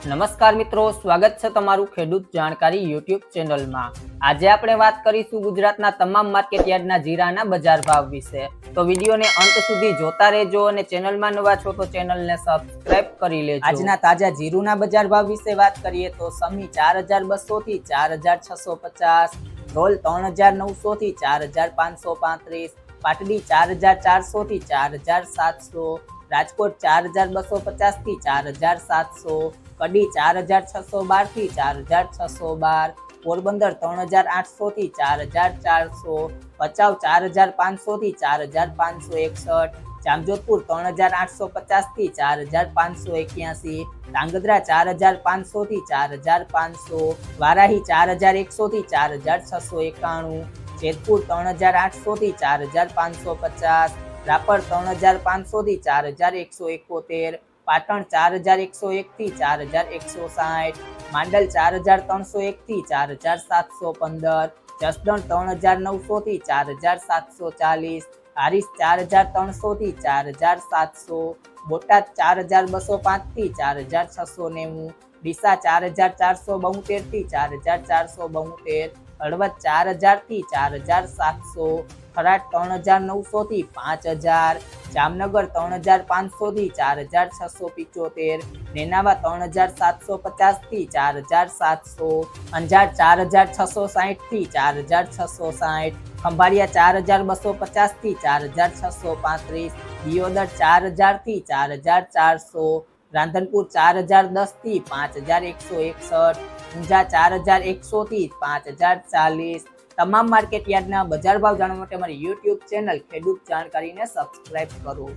નમસ્કાર મિત્રો, સ્વાગત છે તમારું ખેડૂત જાણકારી યુટ્યુબ ચેનલમાં. આજે આપણે વાત કરીશું ગુજરાતના તમામ માર્કેટયાર્ડના જીરાના બજાર ભાવ વિશે. તો વિડીયોને અંત સુધી જોતા રહેજો અને ચેનલમાં નવા છો તો ચેનલને સબસ્ક્રાઇબ કરી લેજો. આજના તાજા જીરુના બજાર ભાવ વિશે વાત કરીએ તો સમી ચાર હજાર બસો થી ચાર હજાર છસો પચાસ, ઢોલ ત્રણ હજાર નવસો થી ચાર હજાર પાંચસો પાંત્રીસ, પાટડી ચાર હજાર ચારસો થી ચાર હજાર સાતસો રાજકોટ ચાર હજાર બસો પચાસથી ચાર હજાર સાતસો કડી ચાર હજાર છસો બારથી ચાર હજાર છસો બાર પોરબંદર ત્રણ હજાર આઠસો થી ચાર હજાર ચારસો ભચાઉ ચાર હજાર પાંચસો થી ચાર હજાર પાંચસો એકસઠ જામજોધપુર ત્રણ હજાર આઠસો પચાસથી ચાર હજાર પાંચસો એક્યાસી ધાંગધ્રા ચાર હજાર પાંચસો થી ચાર હજાર પાંચસો વારાહી ચાર હજાર એકસો થી ચાર હજાર છસો એકાણું જેતપુર ત્રણ હજાર આઠસો થી ચાર હજાર પાંચસો પચાસ રાપર ત્રણ હજાર પાંચસો થી ચાર હજાર એકસો એકોતેર પાટણ ચાર હજાર એકસો એક થી ચાર હજાર એકસો સાઠ માંડલ ચાર હજાર ત્રણસો એક થી ચાર હજાર સાતસો પંદર જસદણ ત્રણ હજાર નવસો થી ચાર હજાર સાતસો ચાલીસ હારીસ ચાર હજાર ત્રણસો થી ચાર હજાર સાતસો બોટાદ ચાર હજાર બસો પાંચથી ચાર હજાર છસો નેવું ડીસા ચાર હજાર ચારસો બોતેરથી ચાર હજાર ચારસો બોતેર હળવદ ચાર હજારથી ચાર હજાર સાતસો ખરાટ ત્રણ હજાર નવસો થી પાંચ હજાર જામનગર ત્રણ હજાર પાંચસો થી ચાર હજાર છસો પિચોતેર નેનાવા ત્રણ હજાર સાતસો પચાસથી ચાર હજાર સાતસો અંજાર ચાર હજાર છસો સાહીઠથી ચાર હજાર છસો સાહીઠ ખંભાળિયા ચાર હજાર બસો પચાસથી ચાર હજાર છસો પાંત્રીસ દિયોદર ચાર હજારથી ચાર હજાર ચારસો રાંધનપુર ચાર હજાર દસથી પાંચ હજાર એકસો એકસઠ, ઊંઝા ચાર હજાર એકસો થી પાંચ હજાર ચાલીસ. તમામ માર્કેટ યાર્ડના બજાર ભાવ જાણવા માટે અમારી યુટ્યુબ ચેનલ ખેડૂત જાણકારીને સબસ્ક્રાઇબ કરો.